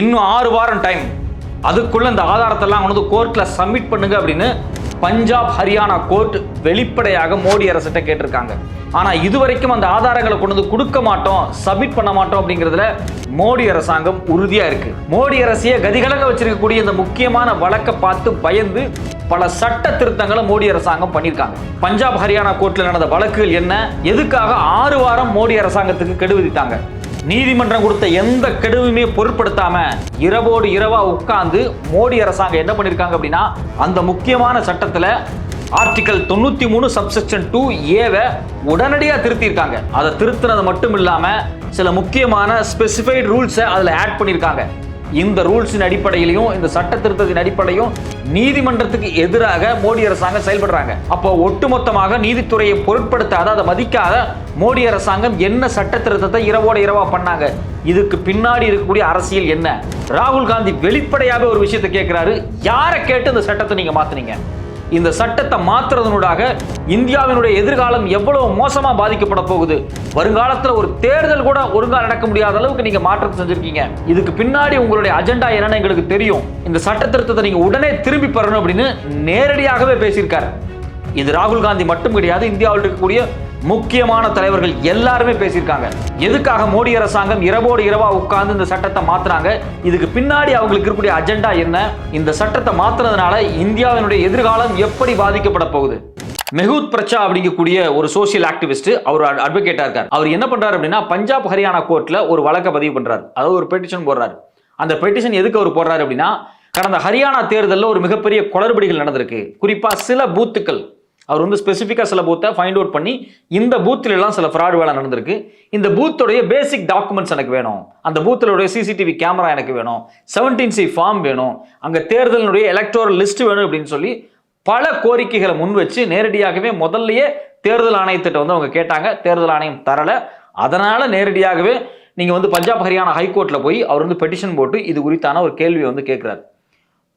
இன்னும் ஆறு வாரம் டைம் அதுக்குள்ள இந்த ஆதாரத்தெல்லாம் கொண்டு கோர்ட்ல சப்மிட் பண்ணுங்க அப்படின்னு பஞ்சாப் ஹரியானா கோர்ட் வெளிப்படையாக மோடி அரசிட்ட கேட்டிருக்காங்க. ஆனா இதுவரைக்கும் அந்த ஆதாரங்களை கொண்டு வந்து கொடுக்க மாட்டோம் சப்மிட் பண்ண மாட்டோம் அப்படிங்கிறதுல மோடி அரசாங்கம் உறுதியா இருக்கு. மோடி அரசிய கதிகலங்க வச்சிருக்கக்கூடிய இந்த முக்கியமான வழக்கை பார்த்து பயந்து பல சட்ட திருத்தங்களை மோடி அரசாங்கம் பண்ணியிருக்காங்க. பஞ்சாப் ஹரியானா கோர்ட்ல நடந்த வழக்குகள் என்ன? எதுக்காக ஆறு வாரம் மோடி அரசாங்கத்துக்கு கெடு விதித்தாங்க நீதிமன்றம் கொடுத்த எந்த கெடுவுமே பொருட்படுத்தாம இரவோடு இரவா உட்கார்ந்து மோடி அரசாங்கம் என்ன பண்ணிருக்காங்க அப்படின்னா அந்த முக்கியமான சட்டத்துல ஆர்டிகல் தொண்ணூத்தி மூணு சப்செக்ஷன் டூ ஏவை உடனடியா திருத்தியிருக்காங்க. அதை திருத்தினது மட்டும் இல்லாம சில முக்கியமான ஸ்பெசிஃபைடு ரூல்ஸை அதில் ஆட் பண்ணியிருக்காங்க இந்த ரூல்ஸின் அடிப்படையிலையும் இந்த சட்ட திருத்தத்தின் அடிப்படையும் நீதிமன்றத்துக்கு எதிராக மோடி அரசாங்கம் செயல்படுறாங்க. அப்போ ஒட்டுமொத்தமாக நீதித்துறையை பொருட்படுத்தாத அதை மதிக்காத மோடி அரசாங்கம் என்ன சட்ட திருத்தத்தை இரவோட இரவா பண்ணாங்க? இதுக்கு பின்னாடி இருக்கக்கூடிய அரசியல் என்ன? ராகுல் காந்தி வெளிப்படையாக ஒரு விஷயத்தை கேட்கிறாரு. யாரை கேட்டு இந்த சட்டத்தை நீங்க மாத்தினீங்க? இந்த சட்டத்தை மாத்துறதனூடாக இந்தியாவினுடைய எதிர்காலம் எவ்வளவு மோசமாக பாதிக்கப்பட போகுது? வருங்காலத்தில் ஒரு தேர்தல் கூட ஒழுங்கா நடக்க முடியாத அளவுக்கு நீங்கள் மாற்றம் செஞ்சுருக்கீங்க. இதுக்கு பின்னாடி உங்களுடைய அஜெண்டா என்னன்னு எங்களுக்கு தெரியும். இந்த சட்ட திருத்தத்தை நீங்கள் உடனே திரும்பி பெறணும் அப்படின்னு நேரடியாகவே பேசியிருக்காரு. இது ராகுல் காந்தி மட்டும் கிடையாது இந்தியாவில் இருக்கக்கூடிய முக்கியமான தலைவர்கள் எல்லாருமே பேசியிருக்காங்க. எதுக்காக மோடி அரசாங்கம் இரவோடு இரவா உட்கார்ந்து இந்த சட்டத்தை மாத்துறாங்க? இதுக்கு பின்னாடி அவங்களுக்கு இருக்கக்கூடிய அஜெண்டா என்ன? இந்த சட்டத்தை மாத்துறதுனால இந்தியாவினுடைய எதிர்காலம் எப்படி பாதிக்கப்பட போகுது? மெஹூத் பிரச்சா அப்படிங்கக்கூடிய ஒரு சோசியல் ஆக்டிவிஸ்ட் அவர் அட்வொகேட்டா இருக்கார். அவர் என்ன பண்றாரு அப்படின்னா பஞ்சாப் ஹரியானா கோர்ட்ல ஒரு வழக்கை பதிவு பண்றாரு. அதாவது ஒரு பெட்டிஷன் போடுறாரு. அந்த பெட்டிஷன் எதுக்கு அவர் போடுறாரு அப்படின்னா கடந்த ஹரியானா தேர்தலில் ஒரு மிகப்பெரிய குளறுபடிகள் நடந்திருக்கு. குறிப்பா சில பூத்துக்கள். அவர் வந்து ஸ்பெசிஃபிக்காக சில பூத்தை ஃபைண்ட் அவுட் பண்ணி இந்த பூத்துல சில ஃப்ராட் வேலை நடந்திருக்கு. இந்த பூத்தோடைய பேசிக் டாக்குமெண்ட்ஸ் எனக்கு வேணும். அந்த பூத்திலுடைய சிசிடிவி கேமரா எனக்கு வேணும். செவன்டீன் சி ஃபார்ம் வேணும். அங்கே தேர்தலினுடைய எலக்டோரல் லிஸ்ட் வேணும் அப்படின்னு சொல்லி பல கோரிக்கைகளை முன் வச்சு நேரடியாகவே முதல்லயே தேர்தல் ஆணையத்திட்ட வந்து அவங்க கேட்டாங்க. தேர்தல் ஆணையம் தரலை. அதனால் நேரடியாகவே நீங்கள் வந்து பஞ்சாப் ஹரியானா ஹைகோர்ட்டில் போய் அவர் வந்து பெட்டிஷன் போட்டு இது குறித்தான ஒரு கேள்வியை வந்து கேட்குறாரு.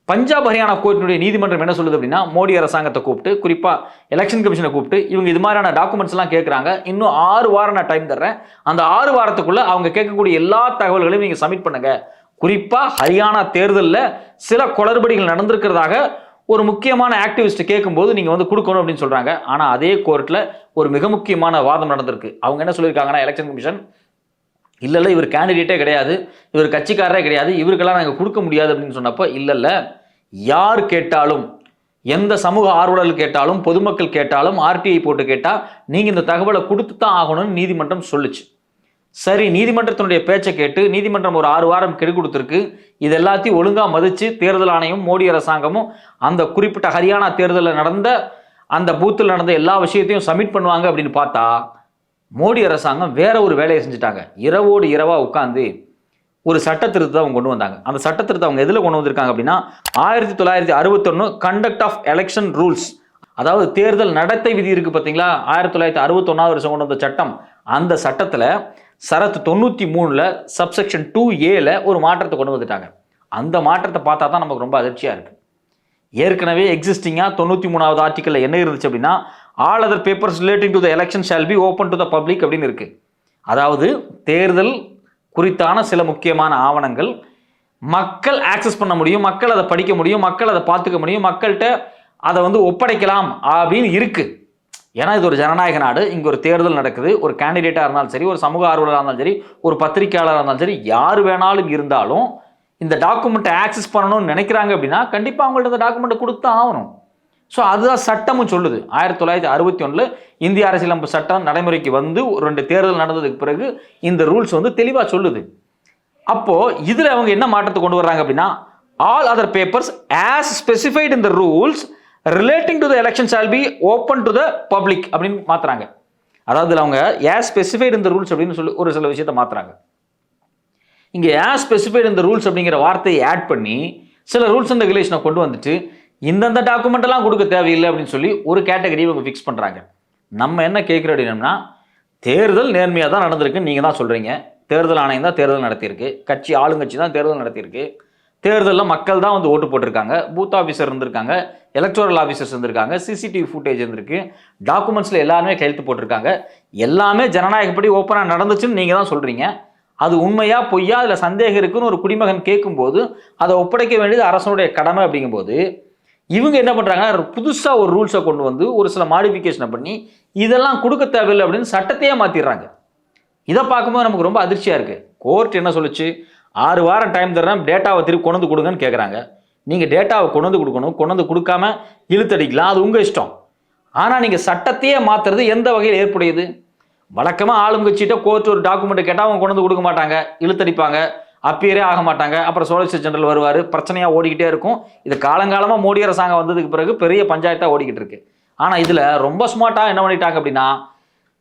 பஞ்சாப் ஹரியானா கோர்ட்டினுடைய நீதிமன்றம் என்ன சொல்லுது அப்படின்னா மோடி அரசாங்கத்தை கூப்பிட்டு குறிப்பாக எலெக்ஷன் கமிஷனை கூப்பிட்டு இவங்க இது மாதிரியான டாக்குமெண்ட்ஸ் எல்லாம் கேட்குறாங்க இன்னும் ஆறு வாரம் நான் டைம் தர்றேன். அந்த ஆறு வாரத்துக்குள்ளே அவங்க கேட்கக்கூடிய எல்லா தகவல்களையும் நீங்கள் சப்மிட் பண்ணுங்க. குறிப்பாக ஹரியானா தேர்தலில் சில குளறுபடிகள் நடந்திருக்கிறதாக ஒரு முக்கியமான ஆக்டிவிஸ்ட் கேட்கும்போது நீங்கள் வந்து கொடுக்கணும் அப்படின்னு சொல்கிறாங்க ஆனால் அதே கோர்ட்டில் ஒரு மிக முக்கியமான வாதம் நடந்திருக்கு. அவங்க என்ன சொல்லியிருக்காங்கன்னா எலெக்ஷன் கமிஷன் இல்லை இல்லை இவர் கேண்டிடேட்டே கிடையாது. இவர் கட்சிக்காரரே கிடையாது. இவருக்கெல்லாம் நாங்கள் கொடுக்க முடியாது அப்படின்னு சொன்னப்போ இல்லை யார் கேட்டாலும் எந்த சமூக ஆர்வலர்கள் கேட்டாலும் பொதுமக்கள் கேட்டாலும் ஆர்டிஐ போட்டு கேட்டால் நீங்கள் இந்த தகவலை கொடுத்து தான் ஆகணும்னு நீதிமன்றம் சொல்லுச்சு. சரி நீதிமன்றத்தினுடைய பேச்சை கேட்டு நீதிமன்றம் ஒரு ஆறு வாரம் கெடு கொடுத்துருக்கு. இது எல்லாத்தையும் ஒழுங்காக மதித்து தேர்தல் ஆணையம் மோடி அரசாங்கமும் அந்த குறிப்பிட்ட ஹரியானா தேர்தலில் நடந்த அந்த பூத்தில் நடந்த எல்லா விஷயத்தையும் சப்மிட் பண்ணுவாங்க அப்படின்னு பார்த்தா மோடி அரசாங்கம் வேற ஒரு வேலையை செஞ்சுட்டாங்க. இரவோடு இரவா உட்காந்து ஒரு சட்ட திருத்தத்தை அவங்க கொண்டு வந்தாங்க. அந்த சட்ட திருத்தம் அவங்க எதில் கொண்டு வந்திருக்காங்க அப்படின்னா ஆயிரத்தி தொள்ளாயிரத்தி அறுபத்தொன்று கண்டக்ட் ஆஃப் எலெக்ஷன் ரூல்ஸ் அதாவது தேர்தல் நடத்தை விதி இருக்கு பார்த்தீங்களா? ஆயிரத்தி தொள்ளாயிரத்தி அறுபத்தொன்னாவது வருஷம் கொண்டு வந்த சட்டம். அந்த சட்டத்தில் சரத்து தொண்ணூற்றி மூணில் சப்செக்ஷன் டூ ஏல ஒரு மாற்றத்தை கொண்டு வந்துட்டாங்க. அந்த மாற்றத்தை பார்த்தா தான் நமக்கு ரொம்ப அதிர்ச்சியாக இருக்குது ஏற்கனவே எக்ஸிஸ்டிங்காக தொண்ணூற்றி மூணாவது ஆர்டிக்கலில் என்ன இருந்துச்சு அப்படின்னா all other papers relating to the election shall be open to the public அப்படின்னு இருக்கு. அதாவது தேர்தல் குறித்தான சில முக்கியமான ஆவணங்கள் மக்கள் ஆக்சஸ் பண்ண முடியும் மக்கள் அதை படிக்க முடியும் மக்கள் அதை பார்த்துக்க முடியும் மக்கள்கிட்ட அதை வந்து ஒப்படைக்கலாம் அப்படின்னு இருக்கு. ஏன்னா இது ஒரு ஜனநாயக நாடு இங்கே ஒரு தேர்தல் நடக்குது ஒரு கேண்டிடேட்டாக இருந்தாலும் சரி ஒரு சமூக ஆர்வலராக இருந்தாலும் சரி ஒரு பத்திரிக்கையாளராக இருந்தாலும் சரி யார் வேணாலும் இருந்தாலும் இந்த டாக்குமெண்ட்டை ஆக்சஸ் பண்ணணும்னு நினைக்கிறாங்க அப்படின்னா கண்டிப்பாக அவங்கள்ட்ட இந்த டாக்குமெண்ட்டை கொடுத்து ஆகணும். ஸோ அதுதான் சட்டமும் சொல்லுது. ஆயிரத்தி தொள்ளாயிரத்தி அறுபத்தி ஒன்றில் இந்திய அரசியலமைப்பு சட்டம் நடைமுறைக்கு வந்து ஒரு ரெண்டு தேர்தல் நடந்ததுக்கு பிறகு இந்த ரூல்ஸ் வந்து தெளிவாக சொல்லுது. அப்போது இதில் அவங்க என்ன மாற்றத்தை கொண்டு வர்றாங்க அப்படின்னா all other papers as specified in the rules relating to the election shall be open to the public அப்படின்னு மாற்றுறாங்க அதாவது அவங்க ஏஸ் ஸ்பெசிஃபைட் இந்த ரூல்ஸ் அப்படின்னு சொல்லி ஒரு சில விஷயத்தை மாற்றுறாங்க இங்கே ஏஸ் ஸ்பெசிஃபைட் இந்த ரூல்ஸ் அப்படிங்கிற வார்த்தையை ஆட் பண்ணி சில ரூல்ஸ் அண்ட் ரெகுலேஷனை கொண்டு வந்துட்டு இந்தந்த டாக்குமெண்ட்டெல்லாம் கொடுக்க தேவையில்லை அப்படின்னு சொல்லி ஒரு கேட்டகரி இவங்க ஃபிக்ஸ் பண்ணுறாங்க நம்ம என்ன கேட்குறோம் அப்படின்னா தேர்தல் நேர்மையாக தான் நடந்திருக்குன்னு நீங்கள் தான் சொல்கிறீங்க தேர்தல் ஆணையம் தான் தேர்தல் நடத்தியிருக்கு. கட்சி ஆளுங்கட்சி தான் தேர்தல் நடத்தியிருக்கு. தேர்தலில் மக்கள் தான் வந்து ஓட்டு போட்டிருக்காங்க. பூத் ஆஃபீஸர் இருந்திருக்காங்க எலக்ட்ரல் ஆஃபீஸர்ஸ் இருந்திருக்காங்க சிசிடிவி ஃபுட்டேஜ் இருந்திருக்கு. டாக்குமெண்ட்ஸில் எல்லாருமே கையெழுத்து போட்டிருக்காங்க. எல்லாமே ஜனநாயகப்படி ஓப்பனாக நடந்துச்சுன்னு நீங்கள் தான் சொல்கிறீங்க அது உண்மையா பொய்யா அதில் சந்தேகம் இருக்குன்னு ஒரு குடிமகன் கேட்கும்போது அதை ஒப்படைக்க வேண்டியது அரசனுடைய கடமை அப்படிங்கும்போது இவங்க என்ன பண்ணுறாங்க புதுசாக ஒரு ரூல்ஸை கொண்டு வந்து ஒரு சில மாடிஃபிகேஷனை பண்ணி இதெல்லாம் கொடுக்க தேவையில்லை அப்படின்னு சட்டத்தையே மாற்றிடுறாங்க இதை பார்க்கும்போது நமக்கு ரொம்ப அதிர்ச்சியாக இருக்குது கோர்ட் என்ன சொல்லுச்சு? ஆறு வாரம் டைம் தரேன் டேட்டாவை திருப்பி கொண்டு வந்து கொடுங்கன்னு கேட்குறாங்க நீங்கள் டேட்டாவை கொண்டு வந்து கொடுக்கணும். கொண்டு வந்து கொடுக்காம இழுத்தடிக்கலாம். அது உங்கள் இஷ்டம். ஆனால் நீங்கள் சட்டத்தையே மாற்றுறது எந்த வகையில் ஏற்புடையது? வழக்கமாக ஆளுங்கட்சிகிட்ட கோர்ட் ஒரு டாக்குமெண்ட்டை கேட்டால் அவங்க கொண்டு வந்து கொடுக்க மாட்டாங்க. இழுத்தடிப்பாங்க. அப்பியரே ஆக மாட்டாங்க அப்புறம் சோலிசிட்டர் ஜெனரல் வருவார். பிரச்சனையாக ஓடிக்கிட்டே இருக்கும். இது காலங்காலமாக மோடி அரசாங்கம் வந்ததுக்கு பிறகு பெரிய பஞ்சாயத்தாக ஓடிக்கிட்டு இருக்கு. ஆனால் இதில் ரொம்ப ஸ்மார்ட்டாக என்ன பண்ணிட்டாங்க அப்படின்னா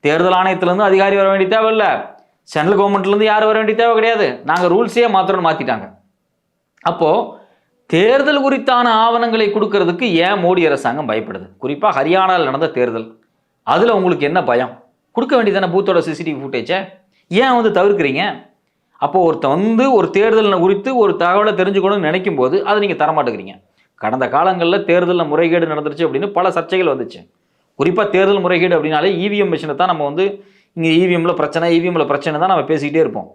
தேர்தல் ஆணையத்திலேருந்து அதிகாரி வர வேண்டிய தேவை இல்லை சென்ட்ரல் கவர்மெண்ட்லேருந்து யார் வர வேண்டிய தேவை கிடையாது. நாங்கள் ரூல்ஸே மாத்திரம்னு மாற்றிட்டாங்க அப்போது தேர்தல் குறித்தான ஆவணங்களை கொடுக்கறதுக்கு ஏன் மோடி அரசாங்கம் பயப்படுது? குறிப்பாக ஹரியானாவில் நடந்த தேர்தல். அதில் உங்களுக்கு என்ன பயம்? கொடுக்க வேண்டியதானே பூத்தோட சிசிடிவி ஃபுட்டேஜை ஏன் வந்து தவிர்க்கிறீங்க? அப்போ ஒருத்தன் வந்து ஒரு தேர்தல் குறித்து ஒரு தகவலை தெரிஞ்சுக்கணும்னு நினைக்கும் போது அதை நீங்கள் தரமாட்டேங்கிறீங்க. கடந்த காலங்களில் தேர்தலில் முறைகேடு நடந்துருச்சு அப்படின்னு பல சர்ச்சைகள் வந்துச்சு. குறிப்பாக தேர்தல் முறைகேடு அப்படின்னாலே இவிஎம் மிஷினை தான் நம்ம வந்து இங்கே இவிஎம்மில் பிரச்சனை இவிஎம்மில் பிரச்சனை தான் நம்ம பேசிக்கிட்டே இருப்போம்.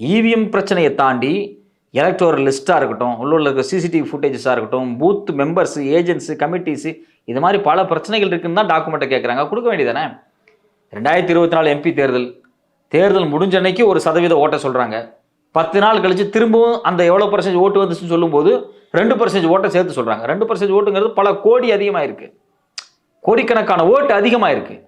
இவிஎம் பிரச்சனையை தாண்டி எலக்டோரல் லிஸ்ட்டாக இருக்கட்டும் உள்ள இருக்க சிசிடிவி ஃபுட்டேஜஸாக இருக்கட்டும் பூத் மெம்பர்ஸு ஏஜென்ட்ஸு கமிட்டிஸு இது மாதிரி பல பிரச்சனைகள் இருக்குன்னு தான் டாக்குமெண்ட்டை கேட்குறாங்க கொடுக்க வேண்டியதானே ரெண்டாயிரத்தி இருபத்தி நாலு எம்பி தேர்தல். தேர்தல் முடிஞ்ச அன்னைக்கு ஒரு சதவீத ஓட்டை சொல்கிறாங்க பத்து நாள் கழித்து திரும்பவும் அந்த எவ்வளோ பர்சன்டேஜ் ஓட்டு வந்துச்சுன்னு சொல்லும்போது ரெண்டு பர்சன்டேஜ் ஓட்டை சேர்த்து சொல்கிறாங்க ரெண்டு பர்சன்டேஜ் ஓட்டுங்கிறது பல கோடி அதிகமாக இருக்குது கோடிக்கணக்கான ஓட்டு அதிகமாக இருக்குது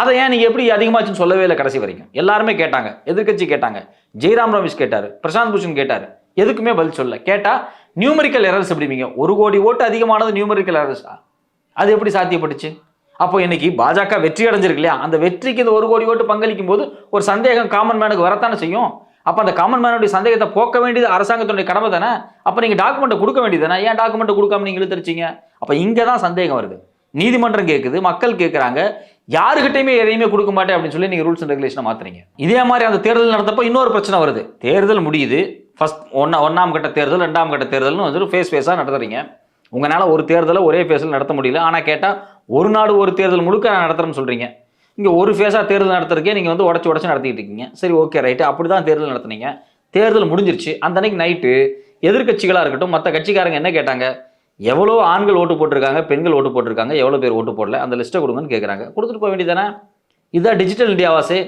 அதை ஏன் நீங்கள் எப்படி அதிகமாச்சுன்னு சொல்லவே இல்லை கடைசி வரைக்கும்? எல்லாருமே கேட்டாங்க. எதிர்க்கட்சி கேட்டாங்க. ஜெய்ராம் ரமேஷ் கேட்டார். பிரசாந்த் பூஷன் கேட்டார். எதுக்குமே பதில் சொல்ல கேட்டால் நியூமரிக்கல் எரர்ஸ் எப்படிங்க ஒரு கோடி ஓட்டு அதிகமானது நியூமரிக்கல் எரர்ஸா அது எப்படி சாத்தியப்பட்டுச்சு? அப்போ இன்னைக்கு பாஜக வெற்றி அடைஞ்சிருக்கு இல்லையா? அந்த வெற்றிக்கு இந்த ஒரு கோடி ஓட்டு பங்களிக்கும் போது ஒரு சந்தேகம் காமன் மேனுக்கு வரத்தானே செய்யும்? அப்போ அந்த காமன் மேனுடைய சந்தேகத்தை போக்க வேண்டியது அரசாங்கத்தினுடைய கடமை தானே? அப்போ நீங்கள் டாக்குமெண்ட்டை கொடுக்க வேண்டியது தானே? ஏன் டாக்குமெண்ட்டை கொடுக்காம நீங்கள் இழுத்தரிச்சிங்க அப்போ இங்கே தான் சந்தேகம் வருது. நீதிமன்றம் கேட்குது மக்கள் கேட்குறாங்க யாருக்கிட்டையுமே எதையுமே கொடுக்க மாட்டேன் அப்படின்னு சொல்லி நீங்கள் ரூல்ஸ் அண்ட் ரெகுலேஷனை மாத்துறீங்க. இதே மாதிரி அந்த தேர்தல் நடந்தப்போ இன்னொரு பிரச்சனை வருது. தேர்தல் முடியுது. ஃபர்ஸ்ட் ஒன்றா ஒன்றாம் கட்ட தேர்தல் ரெண்டாம் கட்ட தேர்தல்னு வந்துட்டு ஃபேஸ் ஃபேஸாக நடத்துறீங்க. உங்களால் ஒரு தேர்தலை ஒரே ஃபேஸில் நடத்த முடியல. ஆனால் கேட்டால் ஒரு நாடு ஒரு தேர்தல் முழுக்க நான் நடத்துகிறேன்னு சொல்கிறீங்க இங்கே ஒரு ஃபேஸாக தேர்தல் நடத்துறதுக்கே நீங்கள் வந்து உடச்சி உடச்சி நடத்திட்டு இருக்கீங்க. சரி ஓகே ரைட்டு அப்படி தான் தேர்தல் நடத்துனீங்க. தேர்தல் முடிஞ்சிருச்சு. அந்த அன்னைக்கு நைட்டு எதிர்க்கட்சிகளாக இருக்கட்டும் மற்ற கட்சிக்காரங்க என்ன கேட்டாங்க? எவ்வளோ ஆண்கள் ஓட்டு போட்டிருக்காங்க பெண்கள் ஓட்டு போட்டிருக்காங்க எவ்வளோ பேர் ஓட்டு போடல அந்த லிஸ்ட்டை கொடுங்கன்னு கேட்குறாங்க கொடுத்துட்டு போக வேண்டியதானே இதுதான் டிஜிட்டல் இந்தியாவாசே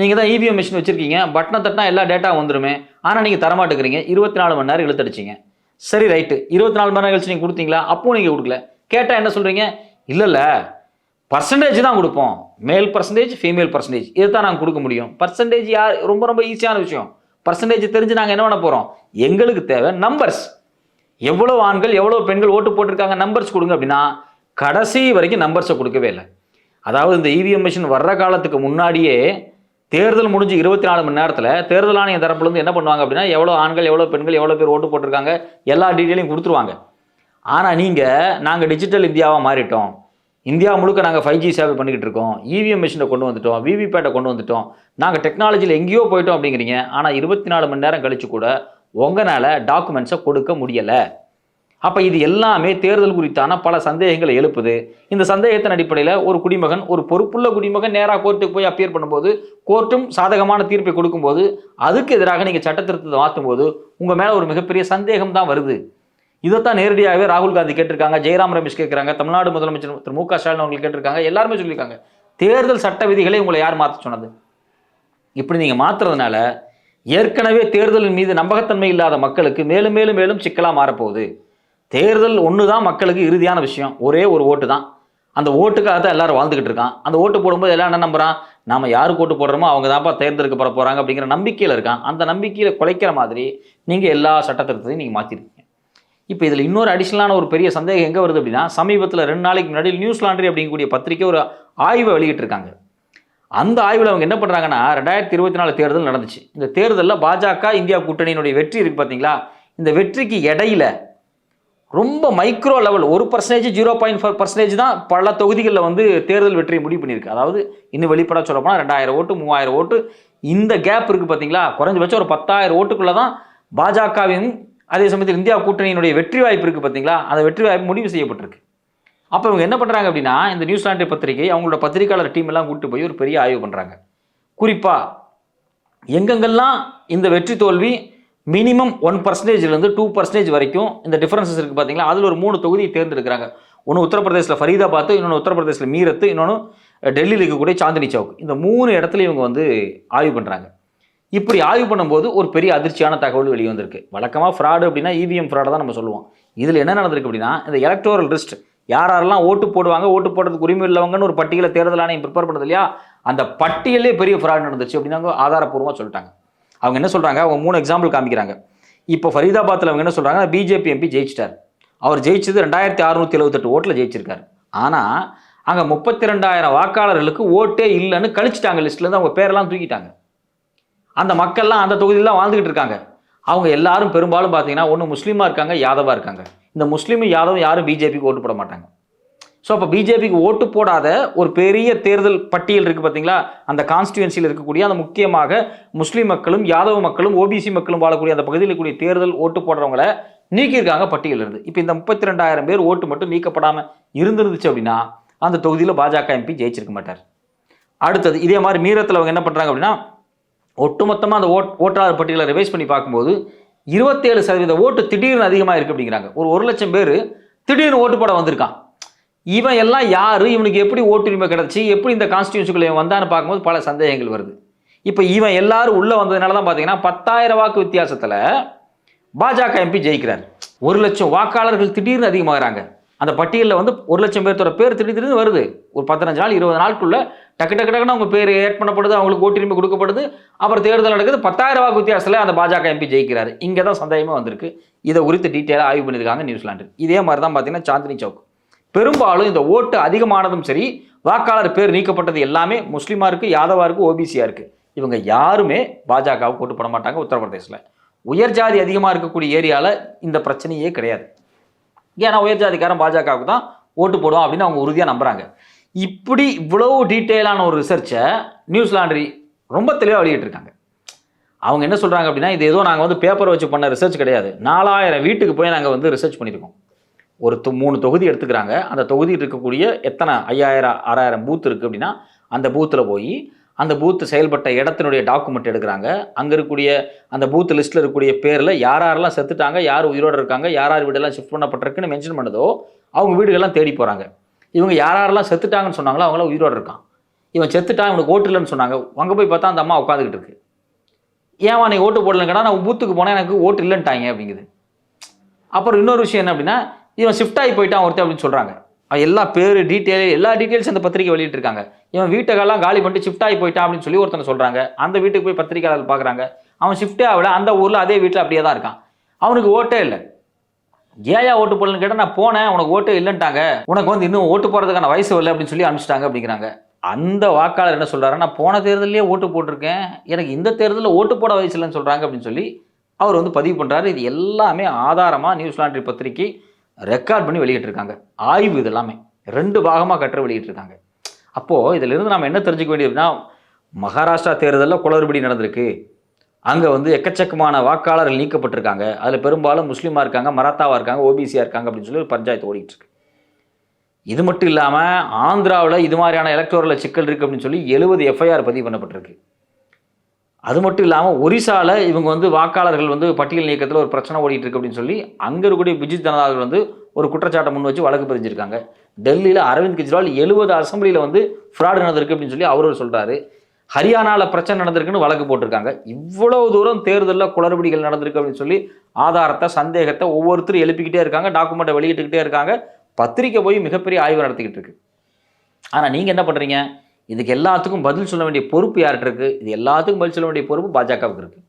நீங்கள் தான் இவிஎம் மிஷின் வச்சுருக்கீங்க. பட்டனை தட்டினா எல்லா டேட்டா வந்துருமே. ஆனால் நீங்கள் தரமாட்டுக்கிறீங்க இருபத்தி நாலு மணி நேரம் இழுத்தடிச்சிங்க. சரி ரைட்டு இருபத்தி நாலு மணி நேரம் கழிச்சு நீங்கள் கொடுத்தீங்களா? அப்பவும் நீங்கள் கொடுக்கல. கேட்டால் என்ன சொல்கிறீங்க இல்லை இல்லை பர்சன்டேஜ் தான் கொடுப்போம். மேல் பர்சன்டேஜ் ஃபீமேல் பர்சன்டேஜ் இதை தான் நாங்கள் கொடுக்க முடியும். பர்சன்டேஜ் யார் ரொம்ப ரொம்ப ஈஸியான விஷயம். பர்சன்டேஜ் தெரிஞ்சு நாங்கள் என்ன பண்ண போகிறோம் எங்களுக்கு தேவை நம்பர்ஸ் எவ்வளோ ஆண்கள் எவ்வளோ பெண்கள் ஓட்டு போட்டிருக்காங்க நம்பர்ஸ் கொடுங்க அப்படின்னா கடைசி வரைக்கும் நம்பர்ஸை கொடுக்கவே இல்லை. அதாவது இந்த இவிஎம் மிஷின் வர்ற காலத்துக்கு முன்னாடியே தேர்தல் முடிஞ்சு இருபத்தி நாலு மணி நேரத்தில் தேர்தல் ஆணைய தரப்புலேருந்து என்ன பண்ணுவாங்க அப்படின்னா எவ்வளோ ஆண்கள் எவ்வளோ பெண்கள் எவ்வளோ பேர் ஓட்டு போட்டிருக்காங்க எல்லா டீட்டெயிலையும் கொடுத்துருவாங்க. ஆனால் நீங்கள் நாங்கள் டிஜிட்டல் இந்தியாவாக மாறிட்டோம். இந்தியா முழுக்க நாங்கள் ஃபைவ் ஜி சேவை பண்ணிக்கிட்டு இருக்கோம். இவிஎம் மிஷினை கொண்டு வந்துட்டோம். விவிபேட்டை கொண்டு வந்துட்டோம். நாங்கள் டெக்னாலஜியில் எங்கேயோ போயிட்டோம் அப்படிங்கிறீங்க. ஆனால் இருபத்தி நாலு மணி நேரம் கழிச்சு கூட உங்களால் டாக்குமெண்ட்ஸை கொடுக்க முடியலை. அப்போ இது எல்லாமே தேர்தல் குறித்தான பல சந்தேகங்களை எழுப்புது. இந்த சந்தேகத்தின் அடிப்படையில் ஒரு குடிமகன் ஒரு பொறுப்புள்ள குடிமகன் நேராக கோர்ட்டுக்கு போய் அப்பியர் பண்ணும்போது கோர்ட்டும் சாதகமான தீர்ப்பை கொடுக்கும்போது அதுக்கு எதிராக நீங்கள் சட்டத்திருத்தத்தை மாற்றும்போது உங்கள் மேலே ஒரு மிகப்பெரிய சந்தேகம் தான் வருது. இதைத்தான் நேரடியாகவே ராகுல் காந்தி கேட்டிருக்காங்க ஜெயராம் ரமேஷ் கேட்குறாங்க தமிழ்நாடு முதலமைச்சர் திரு மு க ஸ்டாலின் அவர்கள் கேட்டிருக்காங்க எல்லாருமே சொல்லியிருக்காங்க. தேர்தல் சட்ட விதிகளை உங்களை யார் மாற்ற சொன்னது? இப்படி நீங்கள் மாற்றுறதுனால ஏற்கனவே தேர்தலின் மீது நம்பகத்தன்மை இல்லாத மக்களுக்கு மேலும் மேலும் மேலும் சிக்கலாக மாறப்போகுது. தேர்தல் ஒன்று தான் மக்களுக்கு இறுதியான விஷயம். ஒரே ஒரு ஓட்டு தான். அந்த ஓட்டுக்காக தான் எல்லாரும் வாழ்ந்துக்கிட்டு இருக்கான். அந்த ஓட்டு போடும்போது எல்லாம் என்ன நம்புறான்? நாம் யாருக்கு ஓட்டு போடுறோமோ அவங்க தான்ப்பா தேர்ந்தெடுக்க போகிற போகிறாங்க அப்படிங்கிற நம்பிக்கையில் இருக்கான். அந்த நம்பிக்கையில் குலைக்கிற மாதிரி நீங்கள் எல்லா சட்டத்திட்டத்தையும் நீங்கள் மாற்றிருக்கீங்க இப்போ இதில் இன்னொரு அடிஷ்னலான ஒரு பெரிய சந்தேகம் எங்கே வருது அப்படின்னா சமீபத்தில் ரெண்டு நாளைக்கு முன்னாடி நியூஸ் லாண்ட்ரி அப்படிங்கக்கூடிய பத்திரிக்கை ஒரு ஆய்வை வெளியிட்டிருக்காங்க. அந்த ஆய்வில் அவங்க என்ன பண்ணுறாங்கன்னா ரெண்டாயிரத்தி இருபத்தி நாலு தேர்தல் நடந்துச்சு. இந்த தேர்தலில் பாஜக இந்தியா கூட்டணியினுடைய வெற்றி இருக்குது பார்த்தீங்களா? இந்த வெற்றிக்கு இடையில ரொம்ப மைக்ரோ லெவல் ஒரு percentage zero point four percentage தான் பல தொகுதிகளில் வந்து தேர்தல் வெற்றியை முடிவு பண்ணியிருக்கு. அதாவது இன்னும் வெளிப்பட சொல்ல போனால் ரெண்டாயிரம் ஓட்டு மூவாயிரம் ஓட்டு இந்த கேப் இருக்குது பார்த்தீங்களா? குறைஞ்சபட்சம் ஒரு பத்தாயிரம் ஓட்டுக்குள்ளே தான் பாஜகவின் அதே சமயத்தில் இந்தியா கூட்டணியினுடைய வெற்றி வாய்ப்பு இருக்குது பார்த்தீங்களா? அந்த வெற்றி வாய்ப்பு முடிவு செய்யப்பட்டிருக்கு. அப்போ இவங்க என்ன பண்ணுறாங்க அப்படின்னா இந்த நியூசிலாண்டு பத்திரிகை அவங்களோட பத்திரிகையாளர் டீம் எல்லாம் கூட்டு போய் ஒரு பெரிய ஆய்வு பண்ணுறாங்க குறிப்பாக எங்கெங்கெல்லாம் இந்த வெற்றி தோல்வி மினிமம் ஒன் பர்சன்டேஜ்லேருந்து டூ பர்சன்டேஜ் வரைக்கும் இந்த டிஃபரன்சஸ் இருக்குது பார்த்தீங்களா? அதில் ஒரு மூணு தொகுதியை தேர்ந்தெடுக்கிறாங்க. ஒன்று உத்தரப்பிரதேசில் ஃபரீதாபாத்து இன்னொன்று உத்தரப்பிரதேசில் மீரத்து இன்னொன்று டெல்லியில் இருக்கக்கூடிய சாந்தினி சவுக். இந்த மூணு இடத்துல இவங்க வந்து ஆய்வு பண்ணுறாங்க இப்படி ஆய்வு பண்ணும்போது ஒரு பெரிய அதிர்ச்சியான தகவல் வெளியே வந்திருக்கு. வழக்கமாக ஃப்ராடு அப்படின்னா இவிஎம் ஃப்ராடு தான் நம்ம சொல்லுவோம். இதில் என்ன நடந்திருக்கு அப்படின்னா இந்த எலக்டோரல் ரிஸ்ட் யார் யாரெல்லாம் ஓட்டு போடுவாங்க ஓட்டு போடுறதுக்கு உரிமை இல்லவங்கன்னு ஒரு பட்டியலை தேர்தல் ஆணையம் ப்ரிப்பேர் பண்ணுறது இல்லையா? அந்த பட்டியலே பெரிய ஃப்ராட் நடந்துச்சு அப்படின்னாங்க ஆதாரப்பூர்வமாக சொல்லிட்டாங்க. அவங்க என்ன சொல்கிறாங்க அவங்க மூணு எக்ஸாம்பிள் காமிக்கிறாங்க. இப்போ ஃபரீதாபாத்தில் அவங்க என்ன சொல்கிறாங்க பிஜேபி எம்பி ஜெயிச்சிட்டார். அவர் ஜெயிச்சது ரெண்டாயிரத்தி அறுநூத்தி எழுபத்தெட்டு ஓட்டில் ஜெயிச்சிருக்காரு. ஆனால் அங்கே முப்பத்தி ரெண்டாயிரம் வாக்காளர்களுக்கு ஓட்டே இல்லைன்னு கழிச்சிட்டாங்க லிஸ்ட்லேருந்து அவங்க பேரெல்லாம் தூக்கிட்டாங்க. அந்த மக்கள்லாம் அந்த தொகுதியில் தான் வாழ்ந்துக்கிட்டு இருக்காங்க. அவங்க எல்லாரும் பெரும்பாலும் பார்த்தீங்கன்னா ஒன்று முஸ்லீமாக இருக்காங்க யாதவாக இருக்காங்க. இந்த முஸ்லீமும் யாதவும் யாரும் பிஜேபிக்கு ஓட்டு போட மாட்டாங்க. ஸோ அப்போ பிஜேபிக்கு ஓட்டு போடாத ஒரு பெரிய தேர்தல் பட்டியல் இருக்குது பார்த்தீங்களா? அந்த கான்ஸ்டியூன்சியில் இருக்கக்கூடிய அந்த முக்கியமாக முஸ்லீம் மக்களும் யாதவ மக்களும் ஓபிசி மக்களும் வாழக்கூடிய அந்த பகுதியில் இருக்கக்கூடிய தேர்தல் ஓட்டு போடுறவங்கள நீக்கியிருக்காங்க பட்டியலிருந்து இப்போ இந்த முப்பத்தி ரெண்டாயிரம் பேர் ஓட்டு மட்டும் நீக்கப்படாமல் இருந்திருந்துச்சு அப்படின்னா அந்த தொகுதியில் பாஜக எம்பி ஜெயிச்சிருக்க மாட்டார். அடுத்தது இதே மாதிரி மீரத்தில் அவங்க என்ன பண்ணுறாங்க அப்படின்னா ஒட்டுமொத்தமாக அந்த ஓட் ஓட்டாளர் பட்டியலை ரிவைஸ் பண்ணி பார்க்கும்போது இருபத்தேழு சதவீத ஓட்டு திடீர்னு அதிகமாக இருக்குது அப்படிங்கிறாங்க. ஒரு ஒரு லட்சம் பேர் திடீர்னு ஓட்டு போட வந்திருக்கான். இவன் எல்லாம் யார்? இவனுக்கு எப்படி ஓட்டுரிமை கிடச்சி? எப்படி இந்த கான்ஸ்டியூன்சிக்குள்ள இவன் வந்தான்னு பார்க்கும்போது பல சந்தேகங்கள் வருது. இப்போ இவன் எல்லாரும் உள்ளே வந்ததுனால தான் பார்த்தீங்கன்னா பத்தாயிரம் வாக்கு வித்தியாசத்தில் பாஜக எம்பி ஜெயிக்கிறார். ஒரு லட்சம் வாக்காளர்கள் திடீர்னு அதிகமாகிறாங்க. அந்த பட்டியலில் வந்து ஒரு லட்சம் பேர்த்தோட பேர் திடீர் திடீர்னு வருது. ஒரு பதினஞ்சு நாள் இருபது நாளுக்குள்ள டக்கு டக்கு டக்குன்னு அவங்க பேர் ஏட் பண்ணப்படுது அவங்களுக்கு ஓட்டுரிமை கொடுக்கப்படுது. அப்புறம் தேர்தல் நடக்குது. பத்தாயிரம் வாக்கு வித்தியாசத்தில் அந்த பாஜக எம்பி ஜெயிக்கிறாரு. இங்கே தான் சந்தேகமாக வந்திருக்கு. இதை குறித்து டீட்டெயிலாக ஆய்வு பண்ணியிருக்காங்க நியூசிலாண்டு இதே மாதிரி தான் பார்த்தீங்கன்னா சாந்தினி சவுக். பெரும்பாலும் இந்த ஓட்டு அதிகமானதும் சரி வாக்காளர் பேர் நீக்கப்பட்டது எல்லாமே முஸ்லீமாக இருக்குது யாதவாக இருக்குது ஓபிசியாக இருக்குது இவங்க யாருமே பாஜகவுக்கு ஓட்டு போட மாட்டாங்க உத்தரப்பிரதேசில் உயர் ஜாதி அதிகமாக இருக்கக்கூடிய ஏரியாவில் இந்த பிரச்சனையே கிடையாது. ஏன்னா உயர் ஜாதிக்காரன் பாஜகவுக்கு தான் ஓட்டு போடுவோம் அப்படின்னு அவங்க உறுதியாக நம்புகிறாங்க இப்படி இவ்வளவு டீட்டெயிலான ஒரு ரிசர்ச்சை நியூசிலாண்டரி ரொம்ப தெளிவாக வெளியிட்டிருக்காங்க. அவங்க என்ன சொல்கிறாங்க அப்படின்னா இது ஏதோ நாங்கள் வந்து பேப்பர் வச்சு பண்ண ரிசர்ச் கிடையாது. நாலாயிரம் வீட்டுக்கு போய் நாங்கள் வந்து ரிசர்ச் பண்ணியிருக்கோம். ஒரு தொ- மூணு தொகுதி எடுத்துக்கிறாங்க. அந்த தொகுதியில் இருக்கக்கூடிய எத்தனை ஐயாயிரம் ஆறாயிரம் பூத் இருக்குது அப்படின்னா அந்த பூத்தில் போய் அந்த பூத்து செயல்பட்ட இடத்தினுடைய டாக்குமெண்ட் எடுக்கிறாங்க. அங்கே இருக்கக்கூடிய அந்த பூத் லிஸ்ட்டில் இருக்கக்கூடிய பேரில் யார் யாரெல்லாம் செத்துட்டாங்க யார் உயிரோடு இருக்காங்க யார் யார் வீடெல்லாம் ஷிஃப்ட் பண்ணப்பட்டிருக்குன்னு மென்ஷன் பண்ணதோ அவங்க வீடுகள்லாம் தேடி போகிறாங்க இவங்க யார் யாரெல்லாம் செத்துட்டாங்கன்னு சொன்னாங்களோ அவங்களாம் உயிரோடு இருக்கான். இவன் செத்துட்டான் இவனுக்கு ஓட்டு இல்லைன்னு சொன்னாங்க. அங்கே போய் பார்த்தா அந்த அம்மா உட்காந்துக்கிட்டு இருக்கு. ஏன் நீ ஓட்டு போடலங்கன்னா நான் பூத்துக்கு போனேன் எனக்கு ஓட்டு இல்லைன்ட்டாங்க அப்படிங்குது. அப்புறம் இன்னொரு விஷயம் என்ன அப்படின்னா இவன் ஷிஃப்ட் ஆகி போயிட்டான் ஒருத்தர் அப்படின்னு சொல்கிறாங்க எல்லா பேர் டீட்டெயில் எல்லா டீட்டெயில்ஸ் அந்த பத்திரிக்கை வெளியிட்டிருக்காங்க. இவன் வீட்டுக்கெல்லாம் காலி பண்ணிட்டு ஷிஃப்ட் ஆகி போயிட்டான் அப்படின்னு சொல்லி ஒருத்தனை சொல்கிறாங்க அந்த வீட்டுக்கு போய் பத்திரிக்கையாளர் பார்க்குறாங்க அவன் ஷிஃப்டே ஆகல. அந்த ஊரில் அதே வீட்டில் அப்படியே தான் இருக்கான். அவனுக்கு ஓட்டே இல்லை. ஏயா ஓட்டு போடலன்னு கேட்டால் நான் போனேன். உனக்கு ஓட்டே இல்லைன்ட்டாங்க. உனக்கு வந்து இன்னும் ஓட்டு போடுறதுக்கான வயசு இல்லை அப்படின்னு சொல்லி அனுப்பிச்சிட்டாங்க அப்படிங்கிறாங்க. அந்த வாக்காளர் என்ன சொல்கிறாரு நான் போன தேர்தலையே ஓட்டு போட்டிருக்கேன். எனக்கு இந்த தேர்தலில் ஓட்டு போட வயசு இல்லைன்னு சொல்கிறாங்க அப்படின்னு சொல்லி அவர் வந்து பதிவு பண்ணுறாரு இது எல்லாமே ஆதாரமாக நியூசிலாண்டு பத்திரிக்கை. ரெக்கார்ட் பண்ணி வெளியிட்டிருக்காங்க. ஆய்வு இதெல்லாமே. ரெண்டு பாகமாக கட்டுரை வெளியிட்டிருக்காங்க. அப்போது இதிலிருந்து நம்ம என்ன தெரிஞ்சுக்க வேண்டியதுன்னா மகாராஷ்டிரா தேர்தலில் குளறுபடி நடந்திருக்கு. அங்கே வந்து எக்கச்சக்கமான வாக்காளர்கள் நீக்கப்பட்டிருக்காங்க. அதில் பெரும்பாலும் முஸ்லீமாக இருக்காங்க மராத்தாவாக இருக்காங்க ஓபிசியாக இருக்காங்க அப்படின்னு சொல்லி ஒரு பஞ்சாயத்து ஓடிட்டுருக்கு இது மட்டும் இல்லாமல் ஆந்திராவில் இது மாதிரியான எலக்டோரல் சிக்கல் இருக்குது அப்படின்னு சொல்லி எழுபது எஃப்ஐஆர் பதிவு பண்ணப்பட்டிருக்கு. அது மட்டும் இல்லாமல் ஒரிசாவில் இவங்க வந்து வாக்காளர்கள் வந்து பட்டியல் நீக்கத்தில் ஒரு பிரச்சனை ஓடிட்டு இருக்கு அப்படின்னு சொல்லி அங்கே இருக்கக்கூடிய பிஜு ஜனதாதள் வந்து ஒரு குற்றச்சாட்டை முன் வச்சு வழக்கு பதிஞ்சிருக்காங்க. டெல்லியில் அரவிந்த் கெஜ்ரிவால் எழுபது அசம்பிளியில் வந்து ஃப்ராடு நடந்திருக்கு அப்படின்னு சொல்லி அவர் சொல்கிறாரு ஹரியானாவில் பிரச்சனை நடந்திருக்குன்னு வழக்கு போட்டிருக்காங்க. இவ்வளவு தூரம் தேர்தலில் குளறுபடிகள் நடந்திருக்கு அப்படின்னு சொல்லி ஆதாரத்தை சந்தேகத்தை ஒவ்வொருத்தரும் எழுப்பிக்கிட்டே இருக்காங்க டாக்குமெண்ட்டை வெளியிட்டுக்கிட்டே இருக்காங்க. பத்திரிக்கை போய் மிகப்பெரிய ஆய்வு நடத்திக்கிட்டு இருக்கு. ஆனால் நீங்கள் என்ன பண்ணுறீங்க இதுக்கு எல்லாத்துக்கும் பதில் சொல்ல வேண்டிய பொறுப்பு யார்கிட்ட இருக்குது இது எல்லாத்துக்கும் பதில் சொல்ல வேண்டிய பொறுப்பு பாஜகவுக்கு இருக்குது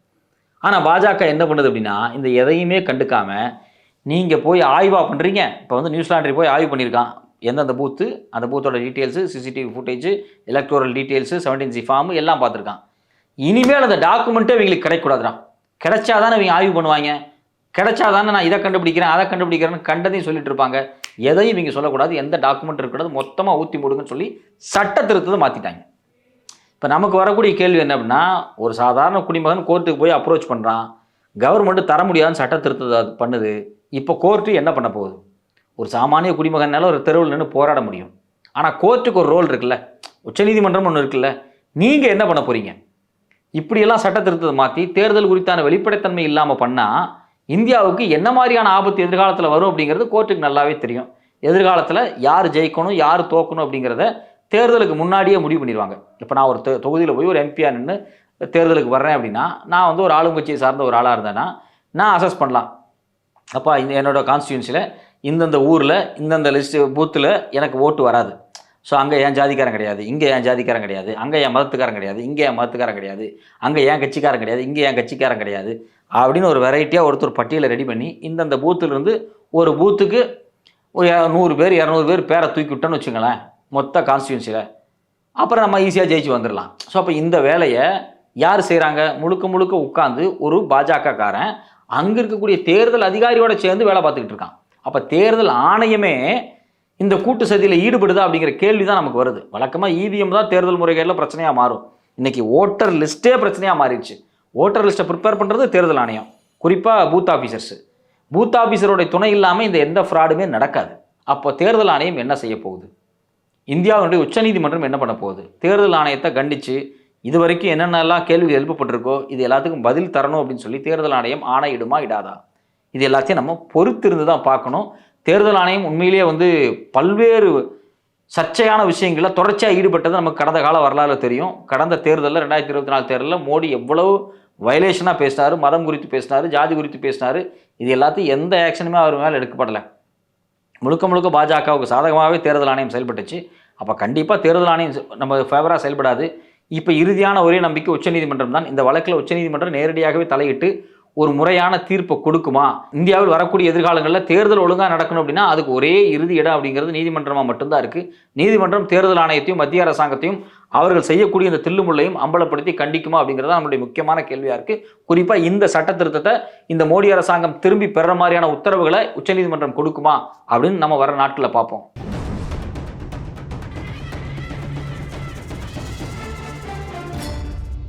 ஆனால் பாஜக என்ன பண்ணுது அப்படின்னா இந்த எதையுமே கண்டுக்காம நீங்கள் போய் ஆய்வாக பண்ணுறீங்க இப்போ வந்து நியூசிலாண்டில் போய் ஆய்வு பண்ணியிருக்கான். எந்தெந்த பூத்து அந்த பூத்தோட details CCTV footage electoral details seventeen C form எல்லாம் பார்த்துருக்கான். இனிமேல் அந்த டாக்குமெண்ட்டே இவங்களுக்கு கிடைக்கக்கூடாதுடா கிடைச்சாதானே இவங்க ஆய்வு பண்ணுவாங்க. கிடைச்சாதானே நான் இதை கண்டுபிடிக்கிறேன் அதை கண்டுபிடிக்கிறேன்னு கண்டதையும் சொல்லிட்டு இருப்பாங்க. எதையும் இவங்க சொல்லக்கூடாது. எந்த டாக்குமெண்ட் இருக்கக்கூடாது மொத்தமாக ஊற்றி முடுங்கன்னு சொல்லி சட்ட திருத்தத்தை மாற்றிட்டாங்க இப்போ நமக்கு வரக்கூடிய கேள்வி என்ன அப்படின்னா ஒரு சாதாரண குடிமகன் கோர்ட்டுக்கு போய் அப்ரோச் பண்ணுறான் கவர்மெண்ட்டு தர முடியாதுன்னு சட்ட திருத்தத்தை பண்ணுது. இப்போ கோர்ட்டு என்ன பண்ண போகுது? ஒரு சாமானிய குடிமகனால ஒரு தெருவில் நின்று போராட முடியும். ஆனால் கோர்ட்டுக்கு ஒரு ரோல் இருக்குல்ல. உச்சநீதிமன்றம் ஒன்று இருக்குல்ல. நீங்கள் என்ன பண்ண போகிறீங்க இப்படியெல்லாம் சட்ட திருத்தத்தை மாற்றி தேர்தல் குறித்தான வெளிப்படைத்தன்மை இல்லாமல் பண்ணால் இந்தியாவுக்கு என்ன மாதிரியான ஆபத்து எதிர்காலத்தில் வரும் அப்படிங்கிறது கோர்ட்டுக்கு நல்லாவே தெரியும். எதிர்காலத்தில் யார் ஜெயிக்கணும் யார் தோக்கணும் அப்படிங்கிறத தேர்தலுக்கு முன்னாடியே முடிவு பண்ணிடுவாங்க. இப்போ நான் ஒரு தொ- தொகுதியில் போய் ஒரு எம்பியாக நின்று தேர்தலுக்கு வர்றேன் அப்படின்னா நான் வந்து ஒரு ஆளுங்கட்சியை சார்ந்த ஒரு ஆளாக இருந்தேன்னா நான் அசஸ் பண்ணலாம். அப்பா இந்த என்னோட கான்ஸ்டியூன்சியில் இந்தந்த ஊரில் இந்தந்த லிஸ்ட் பூத்தில் எனக்கு ஓட்டு வராது. ஸோ அங்கே என் ஜாதிக்காரன் கிடையாது இங்கே என் ஜாதிக்காரன் கிடையாது அங்கே என் மதத்துக்காரன் கிடையாது இங்கே என் மதத்துக்காரன் கிடையாது அங்கே என் கட்சிக்காரன் கிடையாது இங்கே என் கட்சிக்காரன் கிடையாது. அப்படின்னு ஒரு வெரைட்டியாக ஒருத்தர் பட்டியலை ரெடி பண்ணி இந்தந்த பூத்துலேருந்து ஒரு பூத்துக்கு ஒரு நூறு பேர் இரநூறு பேர் பேரை தூக்கி விட்டோன்னு வச்சுங்களேன் மொத்த கான்ஸ்டியூன்சியில் அப்புறம் நம்ம ஈஸியாக ஜெயிச்சு வந்துடலாம் ஸோ அப்போ இந்த வேலையை யார் செய்கிறாங்க முழுக்க முழுக்க உட்காந்து ஒரு பாஜகக்காரன் அங்கே இருக்கக்கூடிய தேர்தல் அதிகாரியோட சேர்ந்து வேலை பார்த்துக்கிட்டு இருக்கான். அப்போ தேர்தல் ஆணையமே இந்த கூட்டு சதியில் ஈடுபடுதா அப்படிங்கிற கேள்வி தான் நமக்கு வருது. வழக்கமாக இவிஎம் தான் தேர்தல் முறைகளில் பிரச்சனையாக மாறும். இன்றைக்கி ஓட்டர் லிஸ்ட்டே பிரச்சனையாக மாறிடுச்சு. ஓட்டர் லிஸ்ட்டை ப்ரிப்பேர் பண்ணுறது தேர்தல் ஆணையம் குறிப்பாக பூத் ஆஃபீஸர்ஸு பூத் ஆஃபீஸருடைய துணை இல்லாமல் இந்த எந்த ஃப்ராடுமே நடக்காது. அப்போ தேர்தல் ஆணையம் என்ன செய்ய போகுது? இந்தியாவுடைய உச்சநீதிமன்றம் என்ன பண்ண போகுது? தேர்தல் ஆணையத்தை கண்டித்து இது வரைக்கும் என்னென்னலாம் கேள்வி எழுப்பப்பட்டிருக்கோ இது எல்லாத்துக்கும் பதில் தரணும் அப்படின்னு சொல்லி தேர்தல் ஆணையம் ஆணையிடுமா இடாதா? இது எல்லாத்தையும் நம்ம பொறுத்திருந்து தான் பார்க்கணும். தேர்தல் ஆணையம் உண்மையிலேயே வந்து பல்வேறு சர்ச்சையான விஷயங்களில் தொடர்ச்சியாக ஈடுபட்டது நமக்கு கடந்த கால வரலாறு தெரியும். கடந்த தேர்தலில் ரெண்டாயிரத்தி இருபத்தி நாலு தேர்தலில் மோடி எவ்வளவு வயலேஷனாக பேசினார் மதம் குறித்து பேசினார் ஜாதி குறித்து பேசினார். இது எல்லாத்தையும் எந்த ஆக்ஷனுமே அவர் மேலே எடுக்கப்படலை. முழுக்க முழுக்க பாஜகவுக்கு சாதகமாகவே தேர்தல் ஆணையம் செயல்பட்டுச்சு. அப்போ கண்டிப்பாக தேர்தல் ஆணையம் செ- நம்ம ஃபேவராக செயல்படாது. இப்போ இறுதியான ஒரே நம்பிக்கை உச்சநீதிமன்றம் தான். இந்த வழக்கில் உச்சநீதிமன்றம் நேரடியாகவே தலையிட்டு ஒரு முறையான தீர்ப்பை கொடுக்குமா? இந்தியாவில் வரக்கூடிய எதிர்காலங்களில் தேர்தல் ஒழுங்காக நடக்கணும் அப்படின்னா அதுக்கு ஒரே இறுதி இடம் அப்படிங்கிறது நீதிமன்றமாக மட்டும்தான் இருக்குது நீதிமன்றம் தேர்தல் ஆணையத்தையும் மத்திய அரசாங்கத்தையும் அவர்கள் செய்யக்கூடிய இந்த தில்லுமுள்ளையும் அம்பலப்படுத்தி கண்டிக்குமா அப்படிங்கிறது நம்மளுடைய முக்கியமான கேள்வியாக இருக்குது குறிப்பாக இந்த சட்ட திருத்தத்தை இந்த மோடி அரசாங்கம் திரும்பி பெற மாதிரியான உத்தரவுகளை உச்சநீதிமன்றம் கொடுக்குமா அப்படின்னு நம்ம வர நாட்களில் பார்ப்போம்.